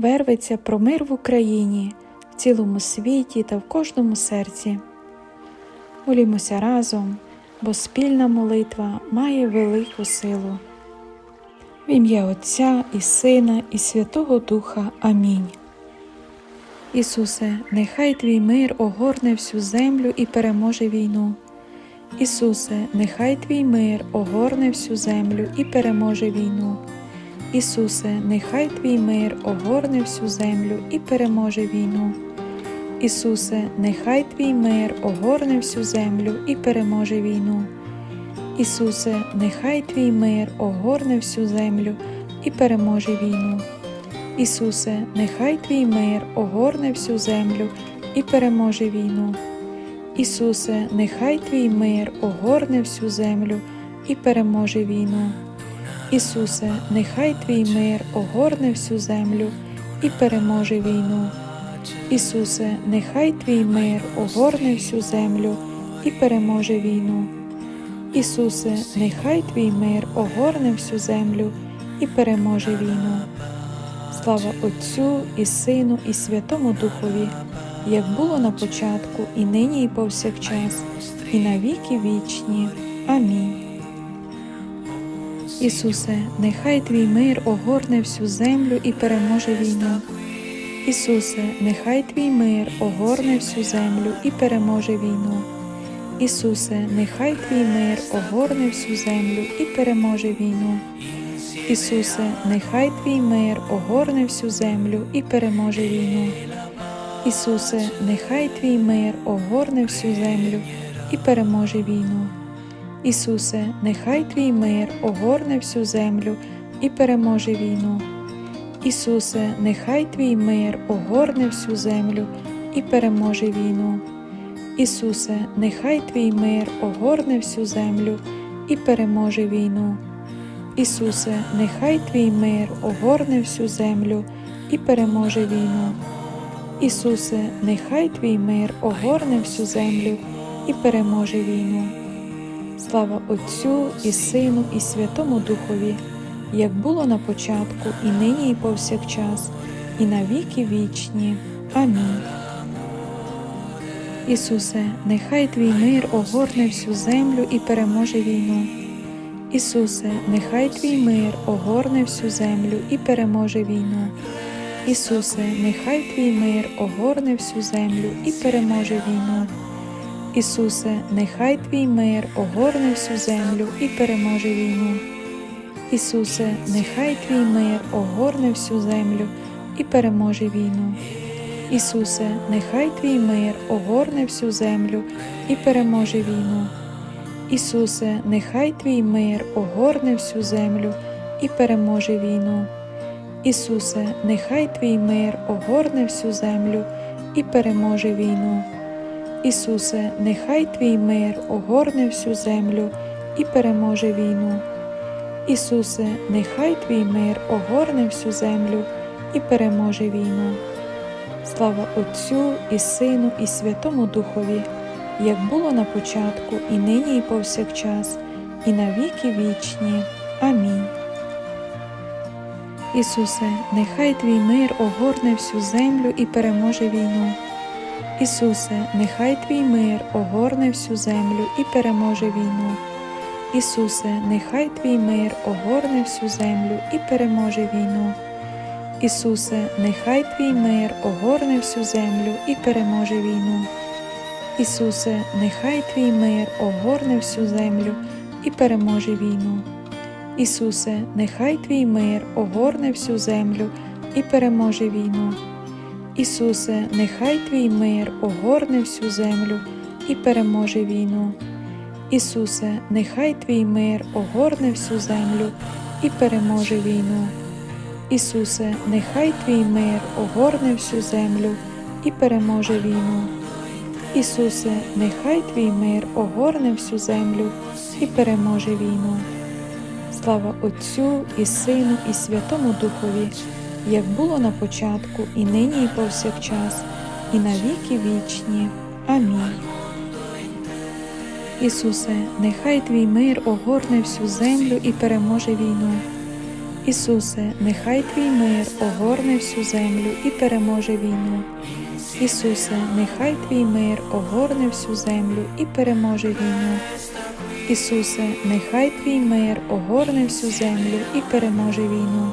верветься про мир в Україні, в цілому світі та в кожному серці. Молімося разом, бо спільна молитва має велику силу. В ім'я Отця і Сина, і Святого Духа. Амінь. Ісусе, нехай Твій мир огорне всю землю і переможе війну. Ісусе, нехай Твій мир огорне всю землю і переможе війну. Ісусе, нехай Твій мир огорне всю землю і переможе війну. Ісусе, нехай Твій мир огорне всю землю і переможе війну. Ісусе, нехай Твій мир огорне всю землю і переможе війну. Ісусе, нехай Твій мир огорне всю землю і переможе війну. Ісусе, нехай Твій мир огорне всю землю і переможе війну. Ісусе, нехай Твій мир огорне всю землю і переможе війну. Ісусе, нехай Твій мир огорне всю землю і переможе війну. Ісусе, нехай Твій мир огорне всю землю і переможе війну. Слава Отцю і Сину, і Святому Духові, як було на початку, і нині, і повсякчас, і на віки вічні. Амінь. Ісусе, нехай Твій мир огорне всю землю і переможе війну. Ісусе, нехай Твій мир огорне всю землю і переможе війну. Ісусе, нехай Твій мир огорне всю землю і переможе війну. Ісусе, нехай Твій мир огорне всю землю і переможе війну. Ісусе, нехай Твій мир огорне всю землю і переможе війну. Ісусе, нехай Твій мир огорне всю землю і переможе війну. Ісусе, нехай Твій мир огорне всю землю і переможе війну. Ісусе, нехай Твій мир огорне всю землю і переможе війну. Ісусе, нехай Твій мир огорне всю землю і переможе війну. Ісусе, нехай Твій мир огорне всю землю і переможе війну. Слава Отцю і Сину, і Святому Духові, як було на початку, і нині, і повсякчас, і на віки вічні. Амінь. Ісусе, нехай Твій мир огорне всю землю і переможе війну. Ісусе, нехай Твій мир огорне всю землю і переможе війну. Ісусе, нехай Твій мир огорне всю землю і переможе війну. Ісусе, нехай Твій мир огорне всю землю і переможе війну. Ісусе, нехай Твій мир огорне всю землю і переможе війну. Ісусе, нехай Твій мир огорне всю землю і переможе війну. Ісусе, нехай Твій мир огорне всю землю і переможе війну. Ісусе, нехай Твій мир огорне всю землю і переможе війну. Ісусе, нехай Твій мир огорне всю землю і переможе війну. Ісусе, нехай Твій мир огорне всю землю і переможе війну. Слава Отцю і Сину, і Святому Духові, як було на початку, і нині, і повсякчас, і на віки вічні. Амінь. Ісусе, нехай Твій мир огорне всю землю і переможе війну. Ісусе, нехай Твій мир огорне всю землю і переможе війну. Ісусе, нехай Твій мир огорне всю землю і переможе війну. Ісусе, нехай Твій мир огорне всю землю і переможе війну. Ісусе, нехай Твій мир огорне всю землю і переможе війну. Ісусе, нехай Твій мир огорне всю землю і переможе війну. Ісусе, нехай Твій мир огорне всю землю і переможе війну. Ісусе, нехай Твій мир огорне всю землю і переможе війну. Ісусе, нехай Твій мир огорне всю землю і переможе війну. Ісусе, нехай Твій мир огорне всю землю і переможе війну. Слава Отцю і Сину, і Святому Духові, як було на початку, і нині, і повсякчас, і на віки вічні. Амінь. Ісусе, нехай Твій мир огорне всю землю і переможе війну. Ісусе, нехай Твій мир огорне всю землю і переможе війну. Ісусе, нехай Твій мир огорне всю землю і переможе війну. Ісусе, нехай Твій мир огорне всю землю і переможе війну.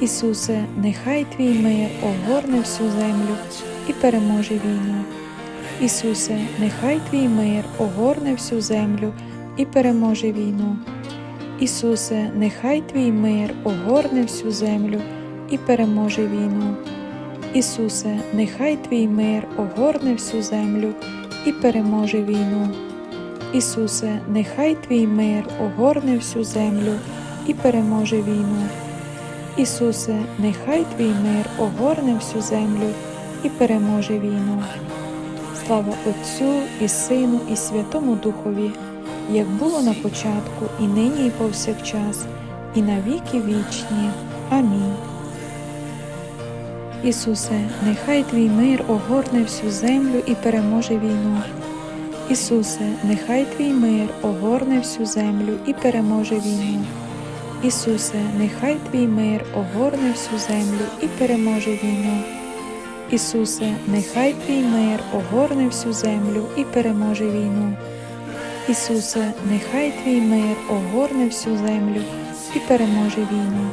Ісусе, нехай Твій мир огорне всю землю і переможе війну. Ісусе, нехай Твій мир огорне всю землю і переможе війну. Ісусе, нехай Твій мир огорне всю землю і переможе війну. Ісусе, нехай Твій мир огорне всю землю і переможе війну. Ісусе, нехай Твій мир огорне всю землю і переможе війну. Ісусе, нехай Твій мир огорне всю землю і переможе війну. Слава Отцю і Сину, і Святому Духові, як було на початку, і нині, і повсякчас, і на віки вічні. Амінь. Ісусе, нехай Твій мир огорне всю землю і переможе війну. Ісусе, нехай Твій мир огорне всю землю і переможе війну. Ісусе, нехай Твій мир огорне всю землю і переможе війну. Ісусе, нехай Твій мир огорне всю землю і переможе війну. Ісусе, нехай Твій мир огорне всю землю і переможе війну.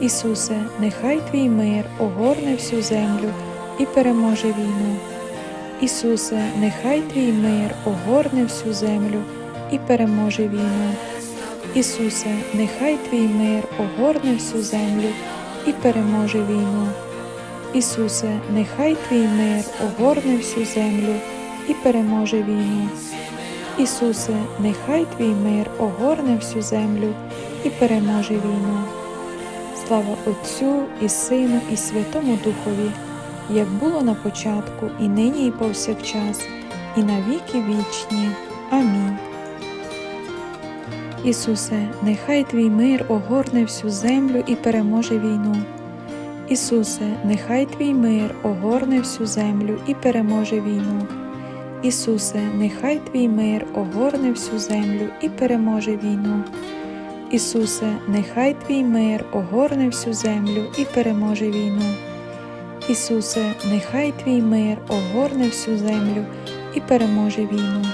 Ісусе, нехай Твій мир огорне всю землю і переможе війну. Ісусе, нехай Твій мир огорне всю землю і переможе війну. Ісусе, нехай Твій мир огорне всю землю і переможе війну. Ісусе, нехай Твій мир огорне всю землю і переможе війну. Ісусе, нехай Твій мир огорне всю землю і переможе війну. Слава Отцю і Сину, і Святому Духові, як було на початку, і нині, і повсякчас, і на віки вічні. Амінь. Ісусе, нехай Твій мир огорне всю землю і переможе війну. Ісусе, нехай Твій мир огорне всю землю і переможе війну. Ісусе, нехай Твій мир огорне всю землю і переможе війну. Ісусе, нехай Твій мир огорне всю землю і переможе війну. Ісусе, нехай Твій мир огорне всю землю і переможе війну.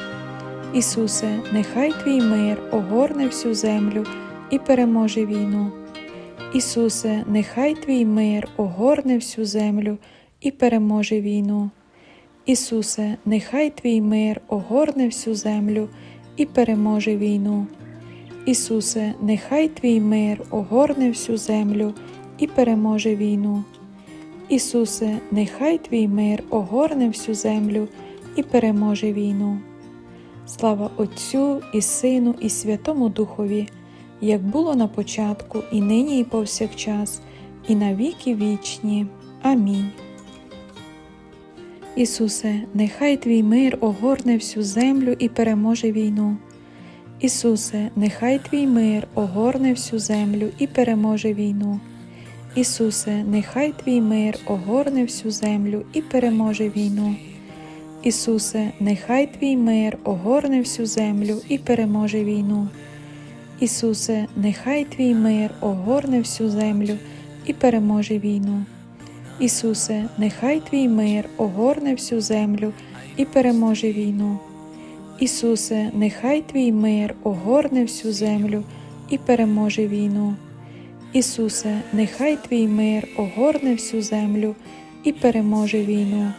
Ісусе, нехай Твій мир огорне всю землю і переможе війну. Ісусе, нехай Твій мир огорне всю землю і переможе війну. Ісусе, нехай Твій мир огорне всю землю і переможе війну. Ісусе, нехай Твій мир огорне всю землю і переможе війну. Ісусе, нехай Твій мир огорне всю землю і переможе війну. Слава Отцю і Сину, і Святому Духові, як було на початку, і нині, і повсякчас, і на віки вічні. Амінь. Ісусе, нехай Твій мир огорне всю землю і переможе війну. Ісусе, нехай Твій мир огорне всю землю і переможе війну. Ісусе, нехай Твій мир огорне всю землю і переможе війну. Ісусе, нехай Твій мир огорне всю землю і переможе війну. Ісусе, нехай Твій мир огорне всю землю і переможе війну. Ісусе, нехай Твій мир огорне всю землю і переможе війну. Ісусе, нехай Твій мир огорне всю землю і переможе війну. Ісусе, нехай Твій мир огорне всю землю і переможе війну.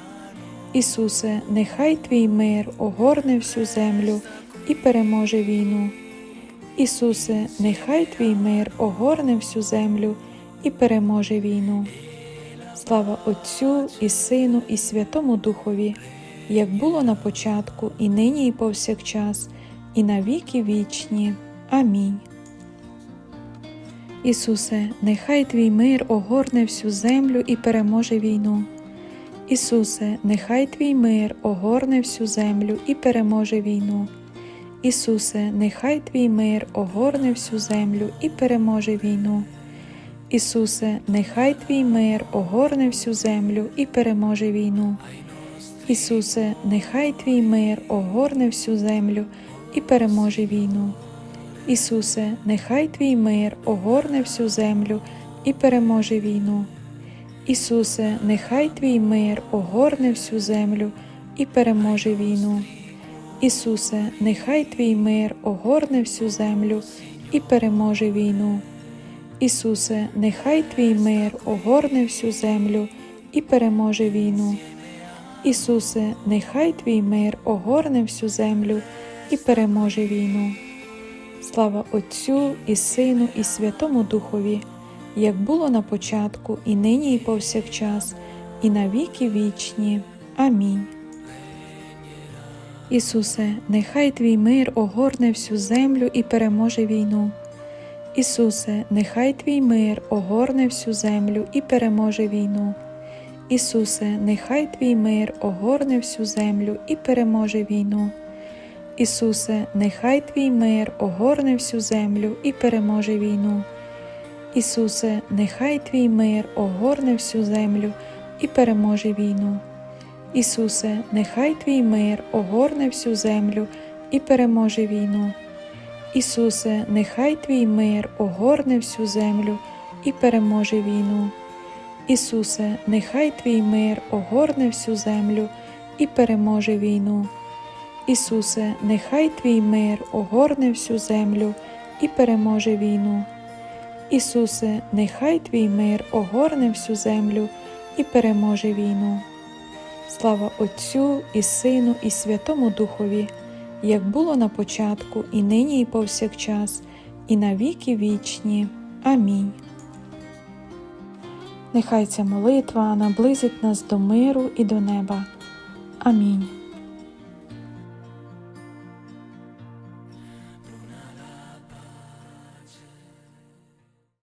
Ісусе, нехай Твій мир огорне всю землю і переможе війну. Ісусе, нехай Твій мир огорне всю землю і переможе війну. Слава Отцю і Сину, і Святому Духові, як було на початку, і нині, і повсякчас, і на віки вічні. Амінь. Ісусе, нехай Твій мир огорне всю землю і переможе війну. Ісусе, нехай Твій мир огорне всю землю і переможе війну. Ісусе, нехай Твій мир огорне всю землю і переможе війну. Ісусе, нехай Твій мир огорне всю землю і переможе війну. Ісусе, нехай Твій мир огорне всю землю і переможе війну. Ісусе, нехай Твій мир огорне всю землю і переможе війну. Ісусе, нехай Твій мир огорне всю землю і переможе війну. Ісусе, нехай Твій мир огорне всю землю і переможе війну. Ісусе, нехай Твій мир огорне всю землю і переможе війну. Ісусе, нехай Твій мир огорне всю землю і переможе війну. Слава Отцю і Сину, і Святому Духові, як було на початку, і нині, і повсякчас, і на віки вічні. Амінь. Ісусе, нехай Твій мир огорне всю землю і переможе війну. Ісусе, нехай Твій мир огорне всю землю і переможе війну. Ісусе, нехай Твій мир огорне всю землю і переможе війну. Ісусе, нехай Твій мир огорне всю землю і переможе війну. Ісусе, нехай Твій мир огорне всю землю і переможе війну. Ісусе, нехай Твій мир огорне всю землю і переможе війну. Ісусе, нехай Твій мир огорне всю землю і переможе війну. Ісусе, нехай Твій мир огорне всю землю і переможе війну. Ісусе, нехай Твій мир огорне всю землю і переможе війну. Ісусе, нехай Твій мир огорне всю землю і переможе війну. Слава Отцю і Сину, і Святому Духові, як було на початку, і нині, і повсякчас, і на віки вічні. Амінь. Нехай ця молитва наблизить нас до миру і до неба. Амінь.